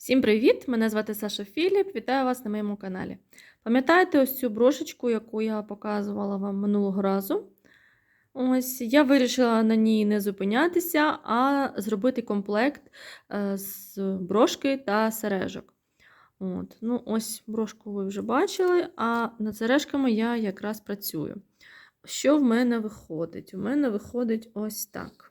Всім привіт! Мене звати Саша Філіп. Вітаю вас на моєму каналі. Пам'ятаєте ось цю брошечку, яку я показувала вам минулого разу? Ось я вирішила на ній не зупинятися, а зробити комплект е, з брошки та сережок. От. Ну, Ось брошку ви вже бачили, а над сережками я якраз працюю. Що в мене виходить? У мене виходить ось так.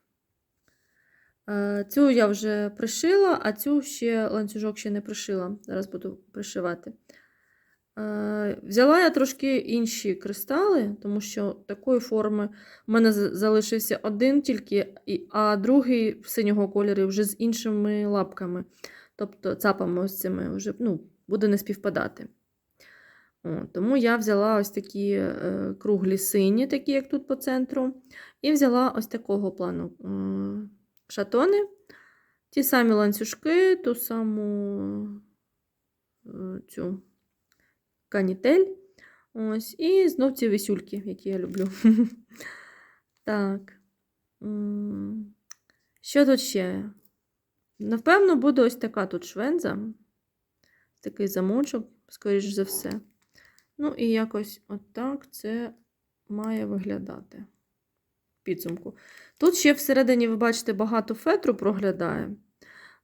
Е, Цю я вже пришила, а цю ще ланцюжок ще не пришила. Зараз буду пришивати. Е, Взяла я трошки інші кристали, тому що такої форми в мене залишився один тільки, а другий синього кольору вже з іншими лапками. Тобто цапами ось цими вже ну, буде не співпадати. О, тому я взяла ось такі е, круглі сині, такі як тут по центру, і взяла ось такого плану. Шатони, ті самі ланцюжки, ту саму е, цю канітель. Ось, і знов ці висюльки, які я люблю. Так. Що тут ще? Напевно, буде ось така тут швенза. Такий замочок, скоріш за все. Ну, і якось отак це має виглядати підсумку. Тут ще всередині, ви бачите, багато фетру проглядає.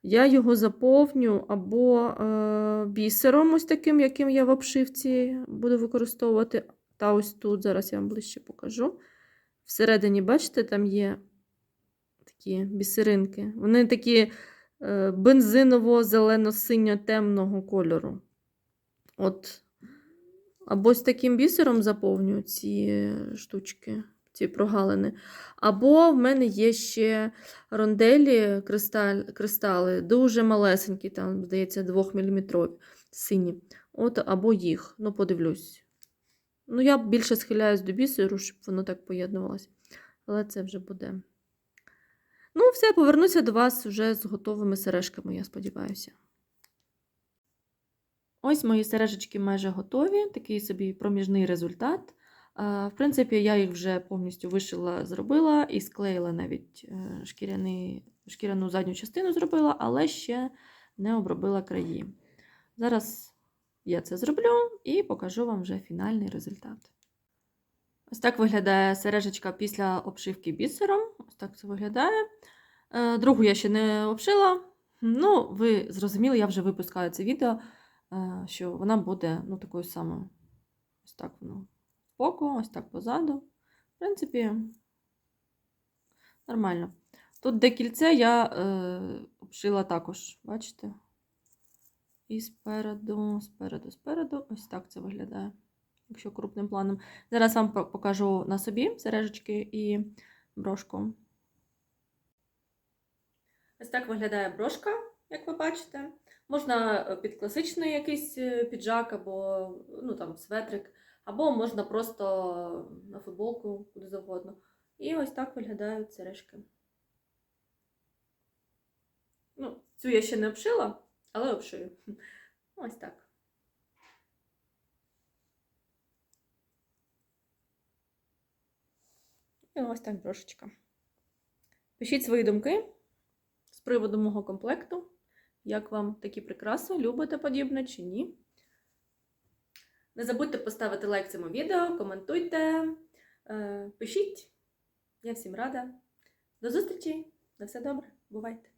Я його заповню або е, бісером, ось таким, яким я в обшивці буду використовувати. Та ось тут, зараз я вам ближче покажу. Всередині, бачите, там є такі бісеринки. Вони такі е, бензиново-зелено-синьо-темного кольору. От. Або з таким бісером заповню ці штучки ці прогалини. Або в мене є ще ронделі, кристаль, кристали, дуже малесенькі, там, здається, 2-мм сині. От, Або їх. Ну, подивлюсь. Ну, я більше схиляюсь до бісеру, щоб воно так поєднувалося. Але це вже буде. Ну, все, повернуся до вас вже з готовими сережками, я сподіваюся. Ось мої сережечки майже готові, такий собі проміжний результат. В принципі, я їх вже повністю вишила, зробила і склеїла навіть е, шкіряний, шкіряну задню частину зробила, але ще не обробила краї. Зараз я це зроблю і покажу вам вже фінальний результат. Ось так виглядає сережечка після обшивки бісером. Ось так це виглядає. Е, Другу я ще не обшила. Ну, ви зрозуміли, я вже випускаю це відео, е, що вона буде ну, такою самою. Ось так воно боку, ось так позаду. В принципі, нормально. Тут де кільце я е, обшила також, бачите? І спереду, спереду, спереду. Ось так це виглядає, якщо крупним планом. Зараз вам покажу на собі сережечки і брошку. Ось так виглядає брошка, як ви бачите. Можна під класичний якийсь піджак або ну, там, светрик. Або можна просто на футболку куди завгодно. І ось так виглядають сережки. Ну, цю я ще не обшила, але обшию. Ось так. І ось так брошечка. Пишіть свої думки з приводу мого комплекту. Як вам такі прикраси? Любите подібне чи ні? Не забудьте поставити лайк цьому відео, коментуйте, е, пишіть. Я всім рада. До зустрічі! На все добре, бувайте!